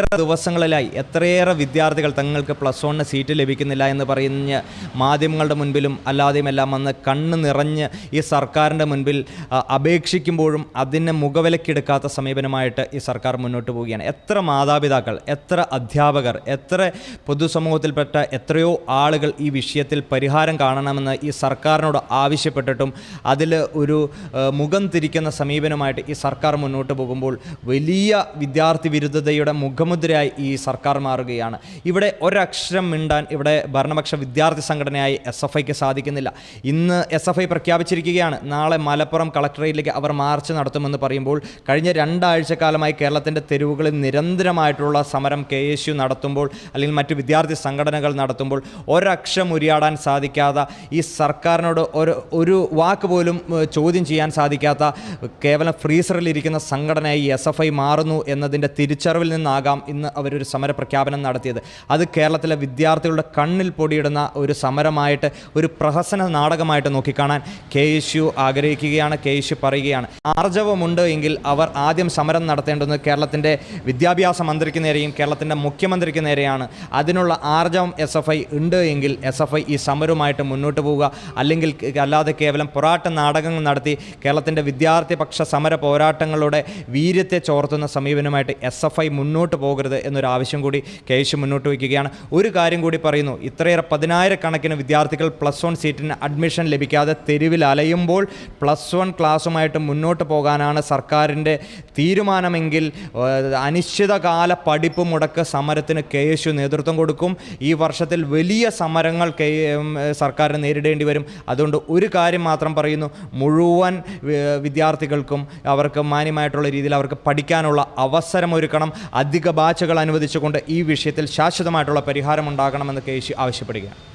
ഏറെ ദിവസങ്ങളിലായി എത്രയേറെ വിദ്യാർത്ഥികൾ തങ്ങൾക്ക് പ്ലസ് വണ്ണിന് സീറ്റ് ലഭിക്കുന്നില്ല എന്ന് പറഞ്ഞ് മാധ്യമങ്ങളുടെ മുൻപിലും അല്ലാതെയും എല്ലാം വന്ന് കണ്ണ് നിറഞ്ഞ് ഈ സർക്കാരിന്റെ മുൻപിൽ അപേക്ഷിക്കുമ്പോഴും അതിനെ മുഖവിലക്കെടുക്കാത്ത സമീപനമായിട്ട് ഈ സർക്കാർ മുന്നോട്ട് പോവുകയാണ്. എത്ര മാതാപിതാക്കൾ എത്ര അധ്യാപകർ എത്ര പൊതുസമൂഹത്തിൽപ്പെട്ട എത്രയോ ആളുകൾ ഈ വിഷയത്തിൽ പരിഹാരം കാണണമെന്ന് ഈ സർക്കാരിനോട് ആവശ്യപ്പെട്ടിട്ടും അതിൽ ഒരു മുഖം തിരിക്കുന്ന സമീപനമായിട്ട് ഈ സർക്കാർ മുന്നോട്ട് പോകുമ്പോൾ വലിയ വിദ്യാർത്ഥി വിരുദ്ധതയുടെ മുഖമുദ്രയായി ഈ സർക്കാർ മാറുകയാണ്. ഇവിടെ ഒരക്ഷരം മിണ്ടാൻ ഇവിടെ ഭരണപക്ഷ വിദ്യാർത്ഥി സംഘടനയായി എസ് എഫ് ഐക്ക് സാധിക്കുന്നില്ല. ഇന്ന് എസ് എഫ് ഐ പ്രഖ്യാപിച്ചിരിക്കുകയാണ്. നാളെ മലപ്പുറം കളക്ടറേറ്റിലേക്ക് അവർ മാർച്ച് നടത്തുമെന്ന് പറയുമ്പോൾ കഴിഞ്ഞ രണ്ടാഴ്ച കാലമായി കേരളത്തിന്റെ തെരുവുകളിൽ നിരന്തരമായിട്ടുള്ള സമരം കെ എസ് യു നടത്തുമ്പോൾ അല്ലെങ്കിൽ മറ്റ് വിദ്യാർത്ഥി സംഘടനകൾ നടത്തുമ്പോൾ ഒരക്ഷം ഉരിയാടാൻ സാധിക്കാതെ ഈ സർക്കാരിനോട് ഒരു ഒരു വാക്ക് പോലും ചോദ്യം ചെയ്യാൻ സാധിക്കാത്ത കേവലം ഫ്രീസറിലിരിക്കുന്ന സംഘടനയായി എസ് എഫ് ഐ മാറുന്നു എന്നതിന്റെ തിരിച്ചറിവിൽ നിന്നാകാം ഇന്ന് അവരൊരു സമര പ്രഖ്യാപനം നടത്തിയത്. അത് കേരളത്തിലെ വിദ്യാർത്ഥികളുടെ കണ്ണിൽ പൊടിയിടുന്ന ഒരു സമരമായിട്ട് ഒരു പ്രഹസന നാടകമായിട്ട് നോക്കിക്കാണാൻ കെ എസ് യു ആഗ്രഹിക്കുകയാണ് കെ എസ് യു പറയുകയാണ്. ആർജവമുണ്ട് എങ്കിൽ അവർ ആദ്യം സമരം നടത്തേണ്ടത് കേരളത്തിന്റെ വിദ്യാഭ്യാസ മന്ത്രിക്ക് നേരെയും കേരളത്തിന്റെ മുഖ്യമന്ത്രിക്ക് നേരെയാണ്. അതിനുള്ള ആർജവം എസ് എഫ് ഐ ഉണ്ട് എങ്കിൽ എസ് എഫ് ഐ ഈ സമരവുമായിട്ട് മുന്നോട്ട് പോവുക. അല്ലെങ്കിൽ അല്ലാതെ കേവലം പോരാട്ട നാടകങ്ങൾ നടത്തി കേരളത്തിന്റെ വിദ്യാർത്ഥി പക്ഷ സമര പോരാട്ടങ്ങളുടെ വീര്യത്തെ ചോർത്തുന്ന സമീപനമായിട്ട് എസ് എഫ് ഐ മുന്നോട്ട് പോകരുത് എന്നൊരു ആവശ്യം കൂടി എസ് മുന്നോട്ട് വയ്ക്കുകയാണ്. ഒരു കാര്യം കൂടി പറയുന്നു. ഇത്രയേറെ പതിനായിരക്കണക്കിന് വിദ്യാർത്ഥികൾ പ്ലസ് വൺ സീറ്റിന് അഡ്മിഷൻ ലഭിക്കാതെ തെരുവിൽ അലയുമ്പോൾ പ്ലസ് വൺ ക്ലാസ്സുമായിട്ട് മുന്നോട്ട് പോകാനാണ് സർക്കാരിന്റെ തീരുമാനമെങ്കിൽ അനിശ്ചിതകാല പഠിപ്പ് മുടക്ക് സമരത്തിന് കെ യു നേതൃത്വം കൊടുക്കും. ഈ വർഷത്തിൽ വലിയ സമരങ്ങൾ കെ സർക്കാരിന് നേരിടേണ്ടി വരും. അതുകൊണ്ട് ഒരു കാര്യം മാത്രം പറയുന്നു. മുഴുവൻ വിദ്യാർത്ഥികൾക്കും അവർക്ക് മാന്യമായിട്ടുള്ള രീതിയിൽ അവർക്ക് പഠിക്കാനുള്ള അവസരം ഒരുക്കണം. അധിക ബാച്ചുകൾ അനുവദിച്ചുകൊണ്ട് ഈ വിഷയത്തിൽ ശാശ്വതമായിട്ടുള്ള പരിഹാരമുണ്ടാകണമെന്ന് കെ ആവശ്യപ്പെടുകയാണ്.